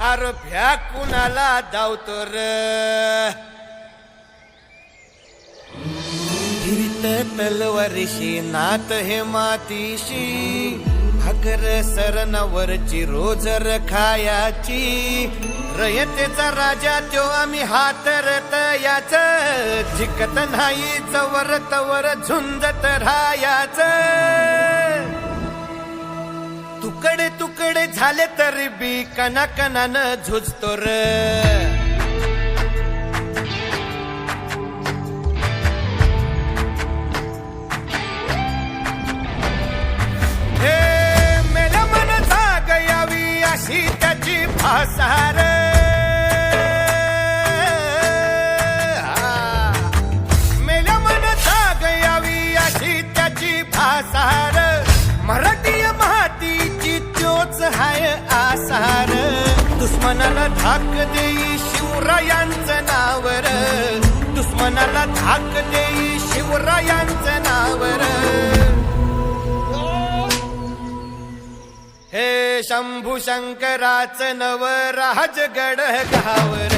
अरभ्या कुणाला धावतो र? तलवारीशी नात हे मातीशी भाकर सरनवरची रोजर खायाची रयतेचा राजा त्यो आम्ही हातरत याच जिकत नाही चवर तवर झुंजत राहायाच. तुकडे झाले तरी बी कना कनानं झुजतो र. हे मेल्या मन जाग यावी अशी त्याची भाषा. दुश्मनाला धाक देई शिवरायांचं नावर. दुश्मनाला धाक देई शिवरायांचं नावर. हे शंभू शंकराच नव राजगड गावर.